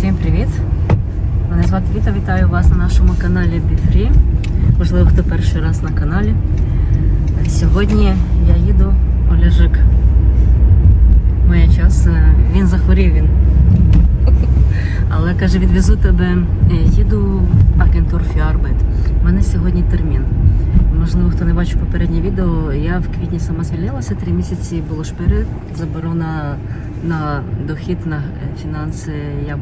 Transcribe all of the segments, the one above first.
Всім привіт! Мене звати Віта, вітаю вас на нашому каналі BeFree. Можливо, хто перший раз на каналі. Сьогодні я їду Олежик. Моє час. е, Він захворів він. Але каже, відвезу тебе. Е, Їду в агентур Фіарбет. У мене сьогодні термін. Можливо, хто не бачив попереднє відео, я в квітні сама звільнилася, три місяці було шпири, заборона на дохід, на е, фінанси. Я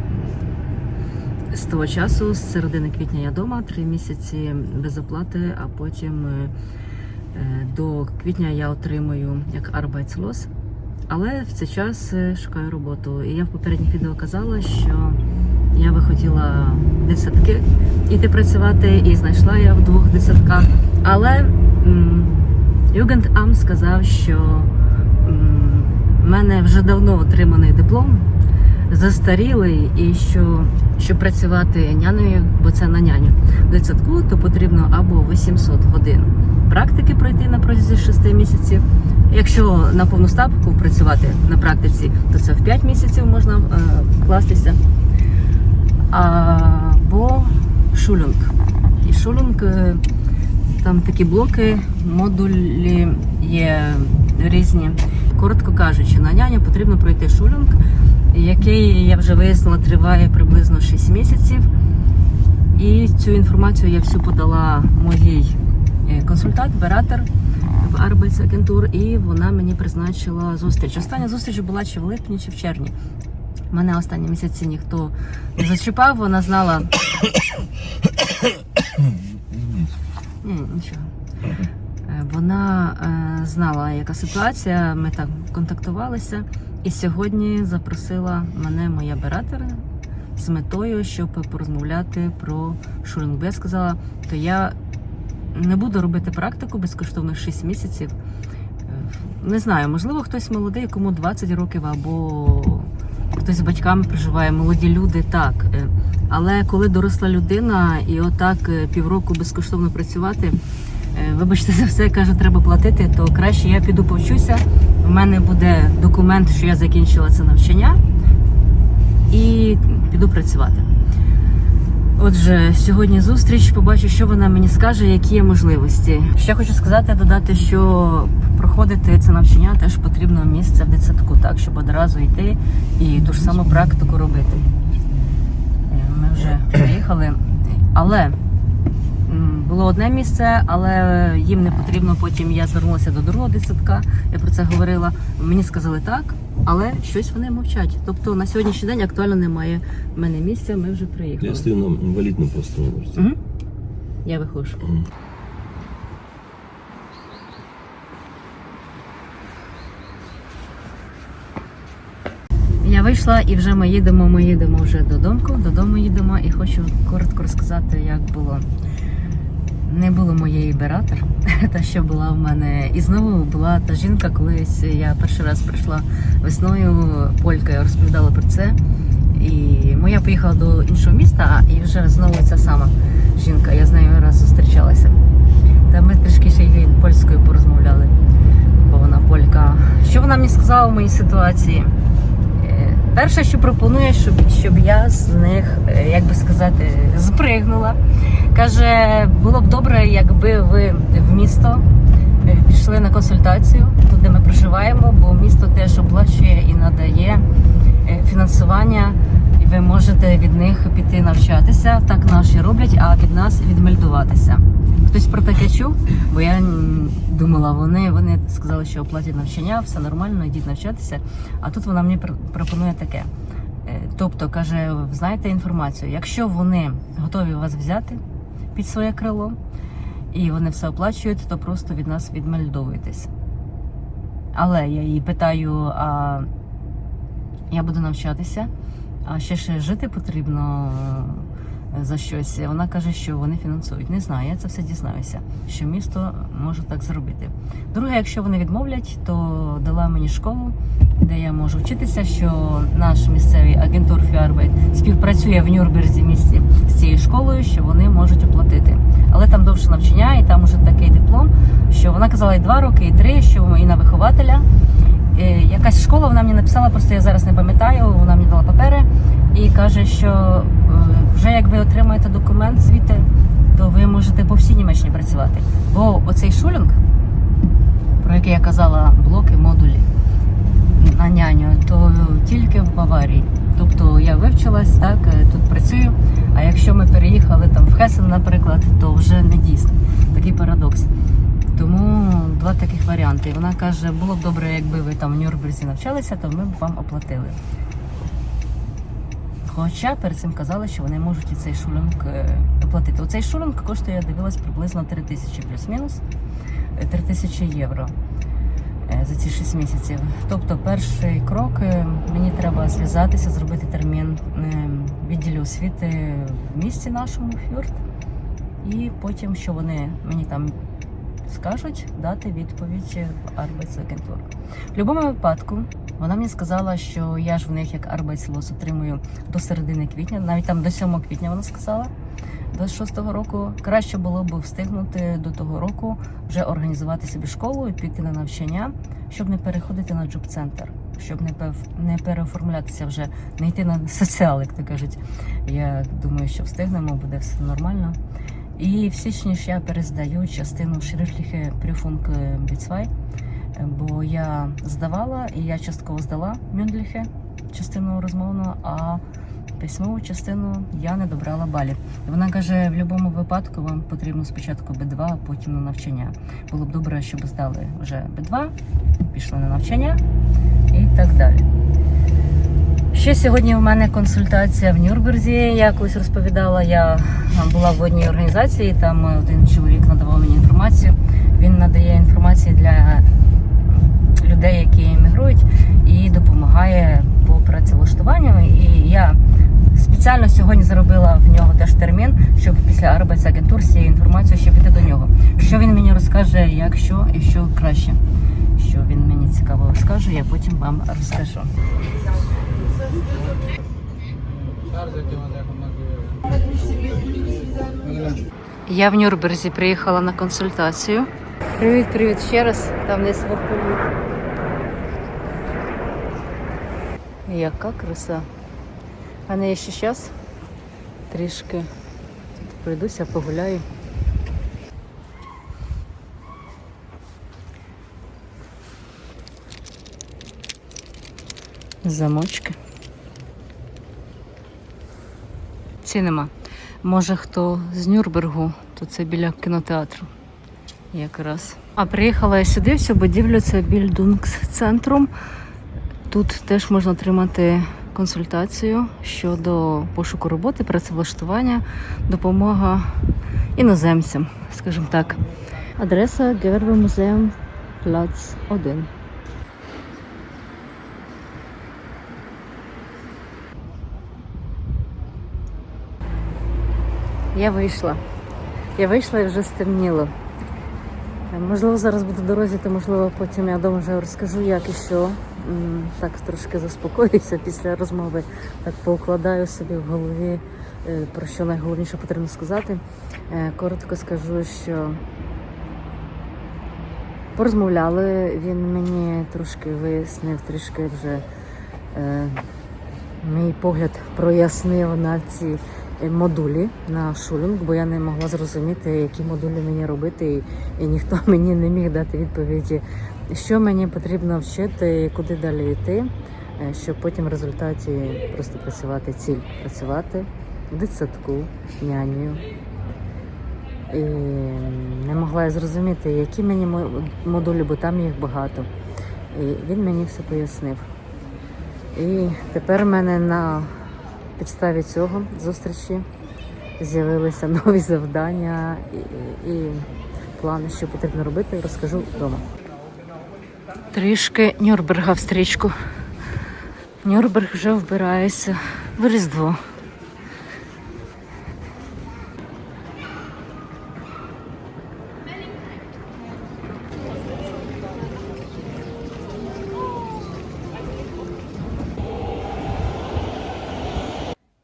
з того часу, з середини квітня я вдома, три місяці без оплати, а потім е, е, до квітня я отримую як Arbeitslos. Але в цей час е, шукаю роботу. І я в попередніх відео казала, що я би хотіла десятки іти працювати, і знайшла я в двох десятках. Але м, Югендам сказав, що в мене вже давно отриманий диплом, застарілий, і що щоб працювати нянею, бо це на няню в дитсадку, то потрібно або 800 годин практики пройти на протязі 6 місяців. Якщо на повну ставку працювати на практиці, то це в 5 місяців можна е, вкластися. Або шулінг. І шулінг е, там такі блоки, модулі є різні. Коротко кажучи, на няню потрібно пройти шулінг, який я вже вияснила, триває приблизно 6 місяців. І цю інформацію я всю подала моїй е, консультант, бератор в Arbeitsagentur, і вона мені призначила зустріч. Остання зустріч була чи в липні, чи в червні. Мене останні місяці ніхто не зачіпав, вона знала. Ні, нічого. Е, Вона е, знала, яка ситуація. Ми так контактувалися, і сьогодні запросила мене моя бератор з метою, щоб порозмовляти про шулінг. Бо я сказала, то я не буду робити практику безкоштовних 6 місяців. Е, Не знаю, можливо, хтось молодий, кому 20 років, або хтось з батьками проживає, молоді люди, так. Е, Але коли доросла людина і отак е, півроку безкоштовно працювати, вибачте за все, кажу, треба платити, то краще я піду повчуся. У мене буде документ, що я закінчила це навчання, і піду працювати. Отже, сьогодні зустріч, побачу, що вона мені скаже, які є можливості. Ще хочу сказати, додати, що проходити це навчання теж потрібно місце в дитсадку, так, щоб одразу йти і ту ж саму практику робити. Е, Ми вже приїхали. Але було одне місце, але їм не потрібно. Потім я звернулася до другого дитсадка, я про це говорила. Мені сказали так, але щось вони мовчать. Тобто на сьогоднішній день актуально немає в мене місця, ми вже приїхали. Я стою на інвалідну просто. Мгм. Я виходжу. Я вийшла і вже ми їдемо. Ми їдемо вже додому. Додому їдемо і хочу коротко розказати, як було. Не було моєї бератор, та що була в мене. І знову була та жінка, колись я перший раз прийшла весною, полька, я розповідала про це. І моя поїхала до іншого міста, і вже знову ця сама жінка. Я з нею раз зустрічалася. Та ми трішки ще й польською порозмовляли, бо вона полька. Що вона мені сказала в моїй ситуації? Перше, що пропонує, щоб, щоб я з них, е, як би сказати, спригнула. Каже, було б добре, якби ви в місто е, пішли на консультацію, туди ми проживаємо, бо місто теж оплачує і надає е, фінансування, і ви можете від них піти навчатися. Так наші роблять, а від нас відмельдуватися. Хтось про таке чув, бо я думала, вони, вони сказали, що оплатять навчання, все нормально, йдіть навчатися. А тут вона мені пр- пропонує таке. Е, Тобто каже, знаєте інформацію, якщо вони готові вас взяти під своє крило і вони все оплачують, то просто від нас відмельдовуйтесь. Але я її питаю: а я буду навчатися, а ще ще жити потрібно за щось. Вона каже, що вони фінансують. Не знаю, я це все дізнаюся, що місто може так зробити. Друге, якщо вони відмовлять, то дала мені школу, де я можу вчитися, що наш місцевий агентур Фіарбайт співпрацює в Нюрнберзі місті з цією школою, що вони можуть оплатити. Але там довше навчання, і там уже такий диплом, що вона казала і два роки, і три, що і на вихователя. Е, якась школа, вона мені написала, просто я зараз не пам'ятаю, вона мені дала папери і каже, що е, вже як ви отримаєте документ звідти, то ви можете по всій Німеччині працювати. Бо оцей шулінг, про який я казала, блоки, модулі на няню, то тільки в Баварії. Тобто я вивчилась, так, е, тут працюю. А якщо ми переїхали там в Хесен, наприклад, то вже не дійсно. Такий парадокс. Тому два таких варіанти. Вона каже, було б добре, якби ви там в Нюрнберзі навчалися, то ми б вам оплатили. Хоча перед цим казали, що вони можуть і цей шулінг е, оплатити. Оцей шулінг коштує, я дивилась, приблизно 3 тисячі плюс-мінус, е, 3 тисячі євро е, за ці 6 місяців. Тобто, перший крок е, мені треба зв'язатися, зробити термін е, відділі освіти в місті нашому фюрт. І потім, що вони мені там скажуть, дати відповідь в Arbeitsagentur. В будь-якому випадку вона мені сказала, що я ж в них як Arbeitslos отримую до середини квітня, навіть там до 7 квітня вона сказала. 26-го року краще було б встигнути до того року вже організувати собі школу і піти на навчання, щоб не переходити на джоб-центр, щоб не не переоформлятися вже, не йти на соціал, як то кажуть. Я думаю, що встигнемо, буде все нормально. І в ж я перездаю частину Шрифліхе Прюфунк Біцвай, бо я здавала і я частково здала Мюндліхе, частину розмовну, а письмову частину я не добрала балів. Вона каже: в будь-якому випадку вам потрібно спочатку Б2, а потім на навчання. Було б добре, щоб здали вже Б2, пішли на навчання і так далі. Ще сьогодні у мене консультація в Нюрнберзі. Я колись розповідала. Я була в одній організації, там один чоловік надавав мені інформацію. Він надає інформацію для людей, які емігрують, і допомагає по працевлаштуванню. І я спеціально сьогодні зробила в нього теж термін, щоб після Arbeitsagentur з цією інформацією ще піти до нього. Що він мені розкаже, як що і що краще. Що він мені цікаво розкаже, я потім вам розкажу. Я в Нюрнберзі приїхала на консультацію. Привіт, привіт ще раз. Там десь вовковик. Яка краса. А не ще час трішки тут пройдуся, погуляю. Замочки. Ці нема. Може хто з Нюрнбергу, то це біля кінотеатру. Якраз. А приїхала я сюди, в цю будівлю, це Більдунгс-центрум. Тут теж можна отримати консультацію щодо пошуку роботи, працевлаштування, допомога іноземцям, скажімо так. Адреса Гевербе-музеум, плац 1. Я вийшла. Я вийшла і вже стемніло. Можливо, зараз буду в дорозі, то можливо потім я вдома вже розкажу, як і що. Так трошки заспокоюся після розмови, так поукладаю собі в голові, е, про що найголовніше потрібно сказати. Е, Коротко скажу, що порозмовляли, він мені трошки вияснив, трішки вже е, мій погляд прояснив на ці модулі на шулінг, бо я не могла зрозуміти, які модулі мені робити, і, ніхто мені не міг дати відповіді, що мені потрібно вчити і куди далі йти, е, щоб потім в результаті просто працювати ціль, працювати в дитсадку, нянею. І не могла я зрозуміти, які мені модулі, бо там їх багато. І він мені все пояснив. І тепер в мене на підставі цього зустрічі з'явилися нові завдання і, і плани, що потрібно робити, розкажу вдома. Трішки Нюрнберга в стрічку. Нюрнберг вже вбирається в Різдво.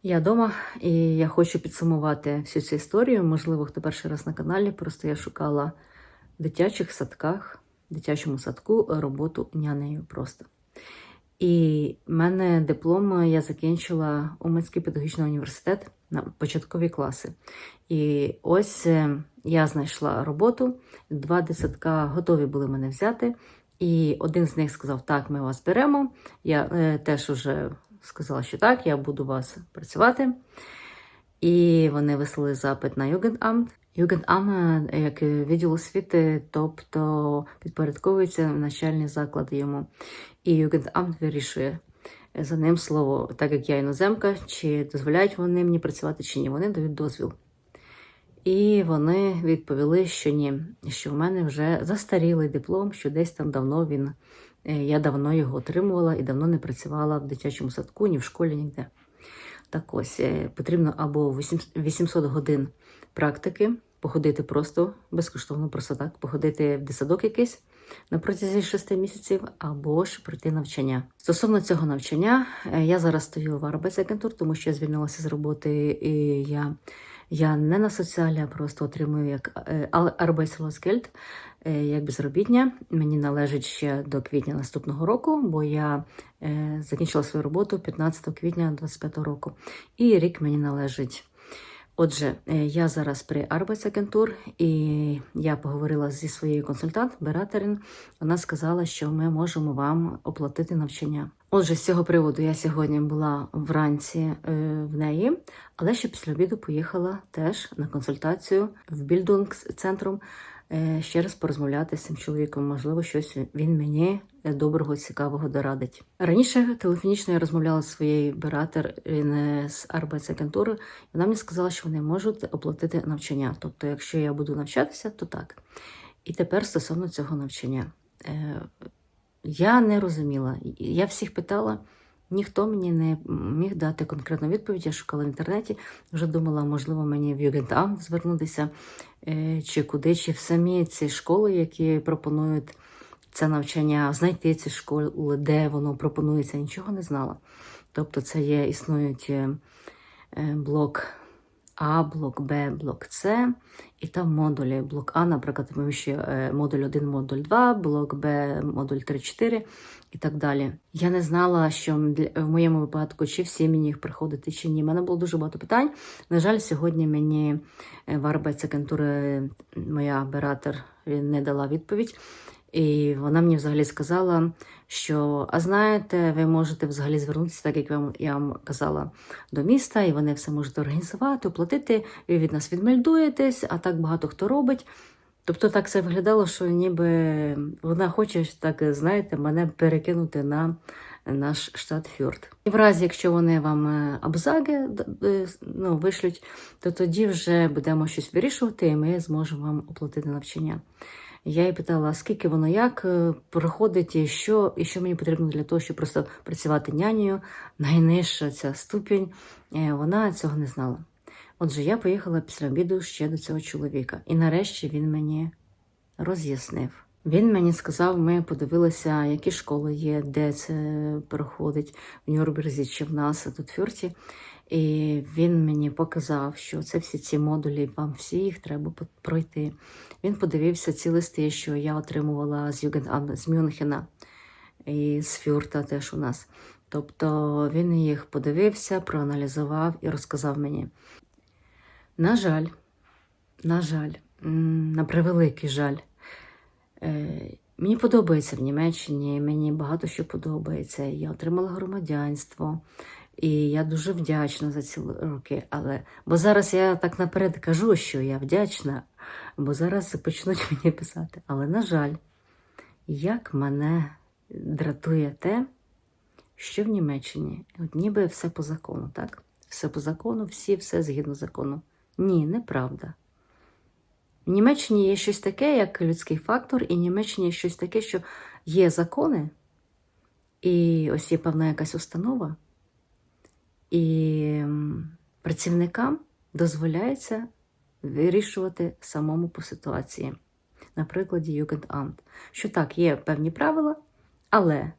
Я вдома і я хочу підсумувати всю цю історію. Можливо, хто перший раз на каналі, просто я шукала в дитячих садках в дитячому садку роботу нянею просто. І в мене диплом я закінчила Уманський педагогічний університет на початкові класи. І ось е, я знайшла роботу, два десятка готові були мене взяти. І один з них сказав: Так, ми вас беремо. Я е, теж вже сказала, що так, я буду у вас працювати. І вони вислали запит на Югендамт. Е, як відділ освіти, тобто підпорядковується навчальні заклади йому. І Югендамт вирішує за ним слово, так як я іноземка, чи дозволяють вони мені працювати чи ні. Вони дають дозвіл. І вони відповіли, що ні, що в мене вже застарілий диплом, що десь там давно він, я давно його отримувала і давно не працювала в дитячому садку, ні в школі, ніде. Так ось е, потрібно або 800 годин практики, походити просто безкоштовно, просто так, походити в дитсадок якийсь на протязі 6 місяців, або ж пройти навчання. Стосовно цього навчання, е, я зараз стою в Арбайсагентур, тому що я звільнилася з роботи, і я, я не на соціалі, а просто отримую як е, Arbeitslosgeld, е, як безробітня. Мені належить ще до квітня наступного року, бо я е, закінчила свою роботу 15 квітня 25 року. І рік мені належить. Отже, е, я зараз при Arbeitsagentur, і я поговорила зі своєю консультант Бератерин. Вона сказала, що ми можемо вам оплатити навчання. Отже, з цього приводу я сьогодні була вранці е, в неї, але ще після обіду поїхала теж на консультацію в Більдунгс-центром е, ще раз порозмовляти з цим чоловіком. Можливо, щось він мені е, доброго, цікавого дорадить. Раніше телефонічно я розмовляла з своєю бератер з Arbeitsagentur, і вона мені сказала, що вони можуть оплатити навчання. Тобто, якщо я буду навчатися, то так. І тепер стосовно цього навчання. Е, Я не розуміла. Я всіх питала, ніхто мені не міг дати конкретну відповідь. Я шукала в інтернеті, вже думала, можливо, мені в Югентам звернутися, е, чи куди, чи в самі ці школи, які пропонують це навчання, знайти ці школи, де воно пропонується, нічого не знала. Тобто, це є, існують е, е, блок А, блок Б, блок С, і там модулі. Блок А, наприклад, ми ще е, модуль 1, модуль 2, блок Б, модуль 3, 4 і так далі. Я не знала, що в моєму випадку, чи всі мені їх приходити, чи ні. У мене було дуже багато питань. На жаль, сьогодні мені е, в Арбайцагентури моя оператор не дала відповідь. І вона мені взагалі сказала, що а знаєте, ви можете взагалі звернутися, так як вам, я вам казала, до міста, і вони все можуть організувати, оплатити. Ви від нас відмельдуєтесь, а так багато хто робить. Тобто так все виглядало, що ніби вона хоче так, знаєте, мене перекинути на наш штат Фюрт. І в разі, якщо вони вам е, абзаги д- ну, вишлють, то тоді вже будемо щось вирішувати, і ми зможемо вам оплатити навчання. Я її питала, скільки воно як е, проходить, і що, і що мені потрібно для того, щоб просто працювати нянею, найнижча ця ступінь. Е, Вона цього не знала. Отже, я поїхала після обіду ще до цього чоловіка, і нарешті він мені роз'яснив. Він мені сказав, ми подивилися, які школи є, де це проходить в Нюрнберзі чи в нас тут в Фюрті. І він мені показав, що це всі ці модулі, вам всі їх треба пройти. Він подивився ці листи, що я отримувала з Югендам з Мюнхена і з Фюрта теж у нас. Тобто він їх подивився, проаналізував і розказав мені. На жаль, на жаль, на превеликий жаль. Е, Мені подобається в Німеччині, мені багато що подобається. Я отримала громадянство, і я дуже вдячна за ці роки. Але бо зараз я так наперед кажу, що я вдячна, бо зараз почнуть мені писати. Але, на жаль, як мене дратує те, що в Німеччині от ніби все по закону, так? Все по закону, всі все згідно закону. Ні, неправда. В Німеччині є щось таке, як людський фактор, і в Німеччині є щось таке, що є закони, і ось є певна якась установа, і працівникам дозволяється вирішувати самому по ситуації. На прикладі Югендамт. Що так, є певні правила, але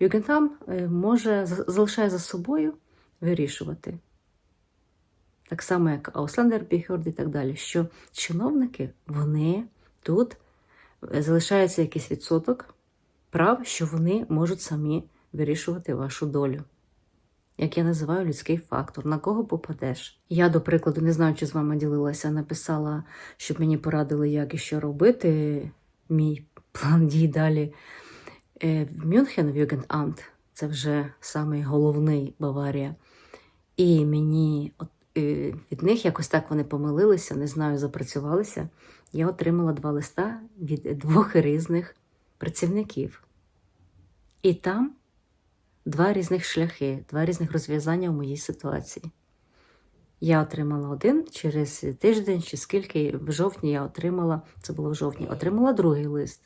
Югендамт може залишає за собою вирішувати так само як Ауслендер Біхорд і так далі, що чиновники вони тут е, залишається якийсь відсоток прав, що вони можуть самі вирішувати вашу долю. Як я називаю людський фактор, на кого попадеш. Я, до прикладу, не знаю, чи з вами ділилася, написала, щоб мені порадили, як і що робити. Мій план дій далі Е, в Мюнхен в Югендамт, це вже самий головний Баварія. І мені от, е, від них якось так вони помилилися, не знаю, запрацювалися. Я отримала два листа від двох різних працівників. І там два різних шляхи, два різних розв'язання в моїй ситуації. Я отримала один через тиждень чи скільки в жовтні я отримала, це було в жовтні, отримала другий лист.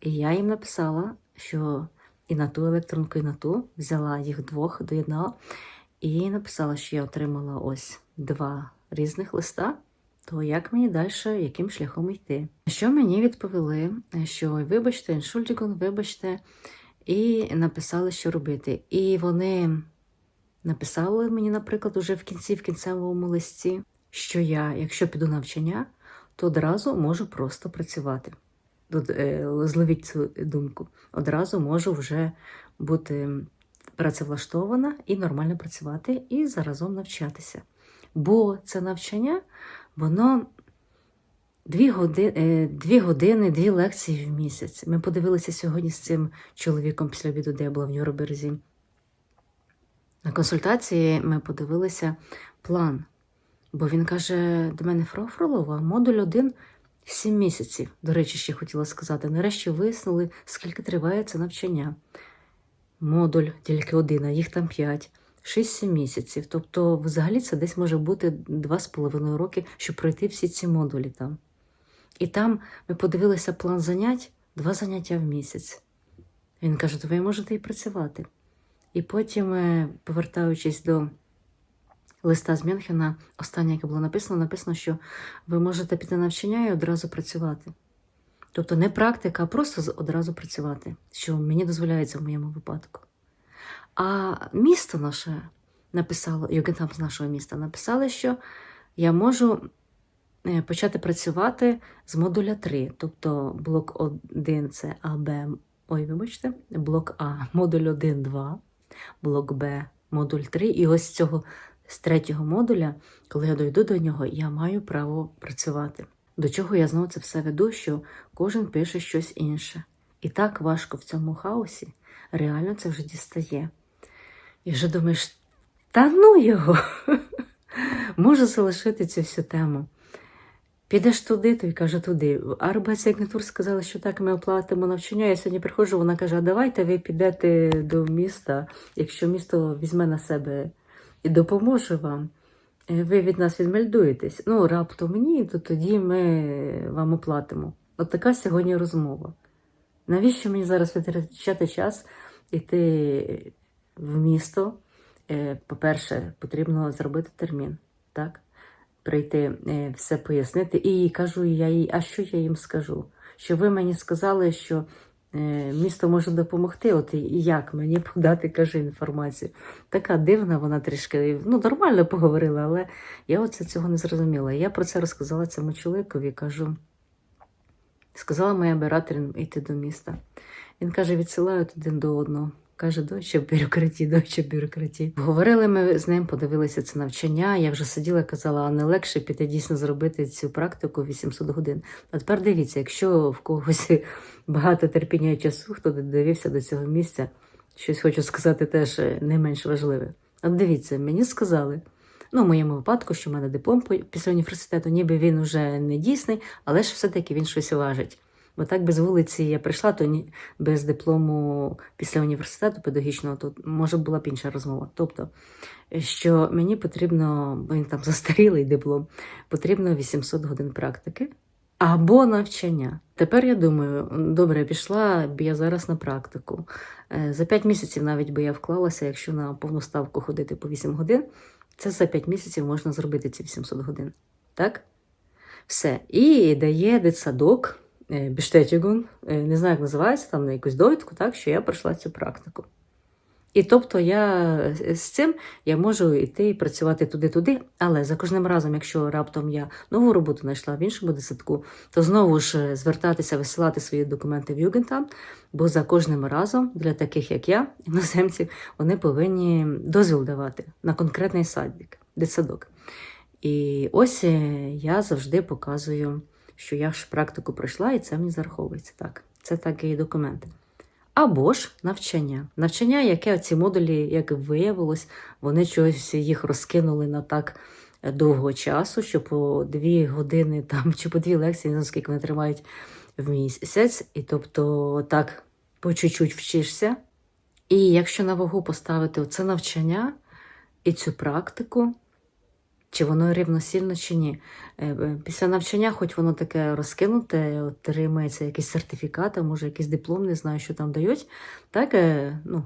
І я їм написала, що і на ту електронку, і на ту взяла їх двох, доєднала, і написала, що я отримала ось два різних листа. То як мені далі, яким шляхом йти? Що мені відповіли, що вибачте, Entschuldigung, вибачте, і написали, що робити. І вони написали мені, наприклад, уже в кінці, в кінцевому листі, що я, якщо піду навчання, то одразу можу просто працювати. Е, зловіть цю думку. Одразу можу вже бути працевлаштована і нормально працювати, і заразом навчатися. Бо це навчання, воно дві години, дві години, дві лекції в місяць. Ми подивилися сьогодні з цим чоловіком після обіду, де я була в Нюрнберзі. На консультації ми подивилися план. Бо він каже до мене Фрау Фролова, модуль 1 Сім місяців, до речі, ще хотіла сказати. Нарешті виснули, скільки триває це навчання. Модуль тільки один, а їх там п'ять. 6-7 місяців. Тобто, взагалі, це десь може бути 2,5 роки, щоб пройти всі ці модулі там. І там ми подивилися план занять, два заняття в місяць. Він каже, то ви можете і працювати. І потім, е, повертаючись до листа з Мюнхена, останнє, яке було написано, написано, що ви можете піти на навчання і одразу працювати. Тобто не практика, а просто одразу працювати, що мені дозволяється в моєму випадку. А місто наше написало, Югентам з нашого міста написали, що я можу почати працювати з модуля 3. Тобто блок 1 це АБ, ой, вибачте, блок А, модуль 1, 2, блок Б, модуль 3. І ось з цього з третього модуля, коли я дойду до нього, я маю право працювати. До чого я знову це все веду, що кожен пише щось інше. І так важко в цьому хаосі, реально це вже дістає. І вже думаєш, та ну його, можу залишити цю всю тему. Підеш туди, той каже туди. Арбайцегнетур сказали, що так ми оплатимо навчання. Я сьогодні приходжу, вона каже: а давайте ви підете до міста, якщо місто візьме на себе і допоможе вам, е, ви від нас відмельдуєтесь. Ну, раптом ні, то тоді ми вам оплатимо. От така сьогодні розмова. Навіщо мені зараз витрачати час іти в місто? Е, По-перше, потрібно зробити термін, так? Прийти, е, все пояснити. І кажу я їй, а що я їм скажу? Що ви мені сказали, що е, місто може допомогти, от і як мені подати, кажу, інформацію. Така дивна вона трішки, ну, нормально поговорила, але я оце цього не зрозуміла. Я про це розказала цьому чоловікові, кажу. Сказала моя операторин йти до міста. Він каже, відсилають один до одного. Каже, бюрократії, дойче бюрократії. Говорили ми з ним, подивилися це навчання. Я вже сиділа, казала, а не легше піти дійсно зробити цю практику 800 годин. А тепер дивіться, якщо в когось багато терпіння і часу, хто дивився до цього місця, щось хочу сказати теж е, не менш важливе. От дивіться, мені сказали. Ну, в моєму випадку, що в мене диплом після університету, ніби він вже не дійсний, але ж все-таки він щось важить. Бо так без вулиці я прийшла, то ні, без диплому після університету педагогічного, то може була б інша розмова. Тобто, що мені потрібно, бо він там застарілий диплом, потрібно 800 годин практики або навчання. Тепер я думаю, добре, пішла б я зараз на практику. Е, За 5 місяців навіть би я вклалася, якщо на повну ставку ходити по 8 годин, це за 5 місяців можна зробити ці 800 годин. Так? Все. І дає дитсадок, е, Біштетігун, е, не знаю, як називається, там на якусь довідку, так, що я пройшла цю практику. І тобто я е, з цим я можу йти і працювати туди-туди, але за кожним разом, якщо раптом я нову роботу знайшла в іншому десятку, то знову ж звертатися, висилати свої документи в Югентам, бо за кожним разом для таких, як я, іноземців, вони повинні дозвіл давати на конкретний садик, дитсадок. І ось я завжди показую, що я ж практику пройшла, і це мені зараховується. Так, це такі документи. Або ж навчання. Навчання, яке ці модулі, як виявилось, вони чогось їх розкинули на так довго часу, що по дві години там чи по дві лекції, не знаю, скільки вони тримають в місяць. І тобто так по чуть-чуть вчишся. І якщо на вагу поставити це навчання і цю практику, чи воно рівносильно, чи ні. Е, е, Після навчання, хоч воно таке розкинуте, отримається якийсь сертифікат, а може якийсь диплом, не знаю, що там дають. Так, е, ну,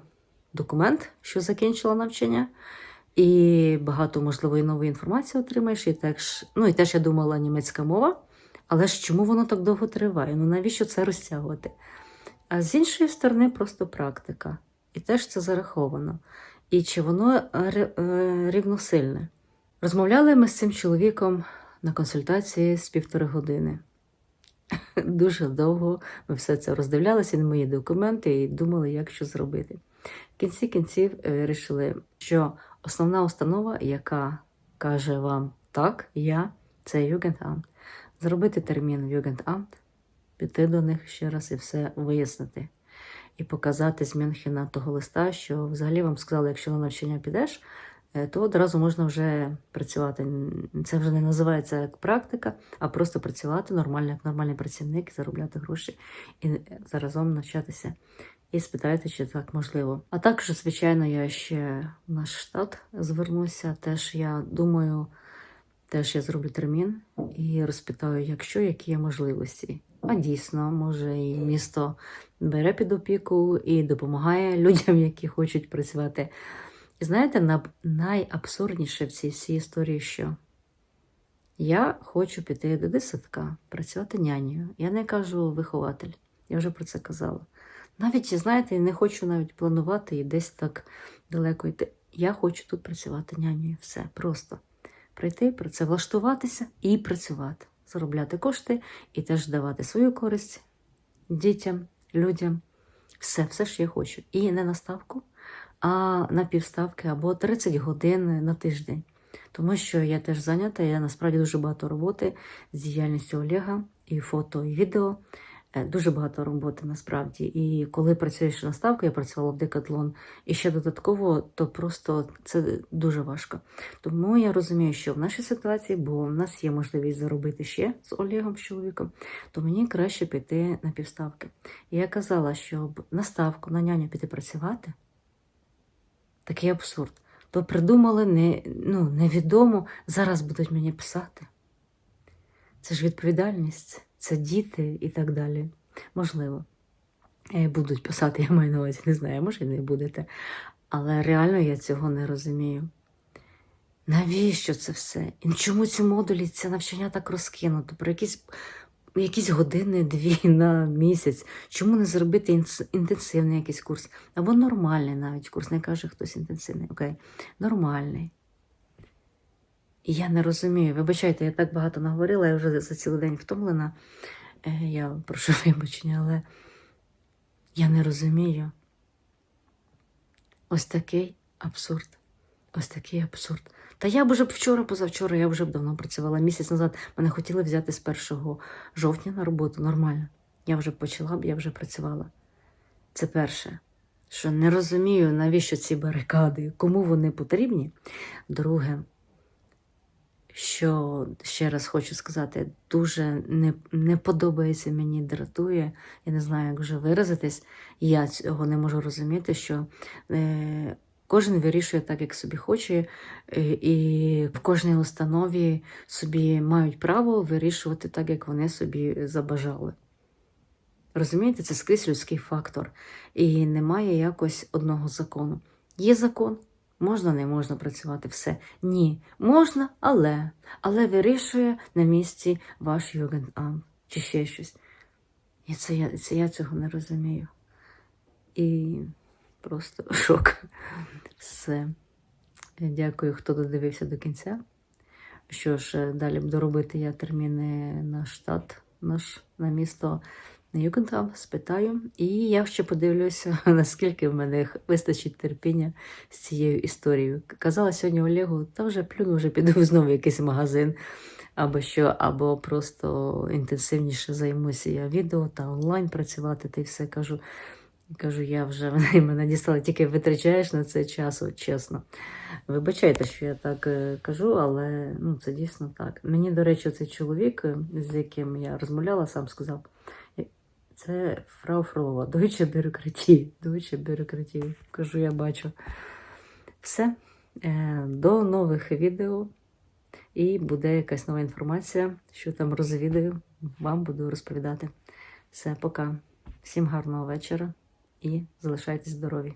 документ, що закінчила навчання. І багато, можливо, і нової інформації отримаєш. І теж, ну, і теж я думала німецька мова. Але ж чому воно так довго триває? Ну навіщо це розтягувати? А з іншої сторони, просто практика. І теж це зараховано. І чи воно рівносильне? Розмовляли ми з цим чоловіком на консультації з півтори години. Дуже довго ми все це роздивлялися на мої документи і думали, як що зробити. В кінці кінців е, вирішили, що основна установа, яка каже вам так, я це Югентамт. Зробити термін в Югентамт, піти до них ще раз і все вияснити. І показати з Мюнхена того листа, що взагалі вам сказали, якщо на навчання підеш, то одразу можна вже працювати. Це вже не називається як практика, а просто працювати нормально, як нормальний працівник, заробляти гроші і е, заразом навчатися. І спитайте, чи так можливо. А також, звичайно, я ще в наш штат звернуся. Теж я думаю, теж я зроблю термін і розпитаю, якщо які є можливості. А дійсно, може, і місто бере під опіку і допомагає людям, які хочуть працювати. І знаєте, найабсурдніше в цій всій історії, що я хочу піти до дитсадка, працювати нянею. Я не кажу вихователь, я вже про це казала. Навіть, знаєте, не хочу навіть планувати і десь так далеко йти. Я хочу тут працювати нянею. Все просто прийти, про це влаштуватися і працювати, заробляти кошти і теж давати свою користь дітям, людям. Все, все, що я хочу. І не на ставку, а на півставки або 30 годин на тиждень. Тому що я теж зайнята, я насправді дуже багато роботи з діяльністю Олега, і фото, і відео. Е, Дуже багато роботи насправді. І коли працюєш на ставку, я працювала в Декатлон, і ще додатково, то просто це дуже важко. Тому я розумію, що в нашій ситуації, бо в нас є можливість заробити ще з Олегом, чоловіком, то мені краще піти на півставки. І я казала, щоб на ставку, на няню піти працювати, такий абсурд. То придумали не, ну, невідомо, зараз будуть мені писати. Це ж відповідальність, це діти і так далі. Можливо. Е, Будуть писати, я маю на увазі, не знаю, може і не будете. Але реально я цього не розумію. Навіщо це все? І чому ці модулі, це навчання так розкинуто? Про якісь, якісь години, дві на місяць. Чому не зробити інтенсивний якийсь курс? Або нормальний навіть курс, не каже хтось інтенсивний, окей, нормальний. І я не розумію. Вибачайте, я так багато наговорила, я вже за цілий день втомлена. Е, Я прошу вибачення, але я не розумію. Ось такий абсурд. Ось такий абсурд. Та я б уже вчора, позавчора, я вже б давно працювала. Місяць назад мене хотіли взяти з 1 жовтня на роботу. Нормально. Я вже почала б, я вже працювала. Це перше. Що не розумію, навіщо ці барикади, кому вони потрібні. Друге, що ще раз хочу сказати, дуже не, не подобається мені, дратує. Я не знаю, як вже виразитись. Я цього не можу розуміти, що е, кожен вирішує так, як собі хоче, е, і в кожній установі собі мають право вирішувати так, як вони собі забажали. Розумієте, це скрізь людський фактор. І немає якось одного закону. Є закон, можна, не можна працювати, все. Ні, можна, але. Але вирішує на місці ваш Югендам чи ще щось. І це я, це я цього не розумію. І Просто шок. Все. Дякую, хто додивився до кінця. Що ж, е, далі буду робити я терміни на штат, наш на місто Юкентам, спитаю. І я ще подивлюся, наскільки в мене вистачить терпіння з цією історією. Казала сьогодні Олегу, та вже плюну, вже піду знову в якийсь магазин, або що, або просто інтенсивніше займуся я відео та онлайн працювати, та й все кажу. Кажу, я вже мене дістала, тільки витрачаєш на це часу, чесно. Вибачайте, що я так е, кажу, але ну, це дійсно так. Мені, до речі, цей чоловік, е, з яким я розмовляла, сам сказав, е, це фрау Фролова, Deutsche бюрократія, Deutsche бюрократія. Кажу, я бачу. Все. До нових відео. І буде якась нова інформація, що там розвідаю, вам буду розповідати. Все, пока. Всім гарного вечора і залишайтесь здорові.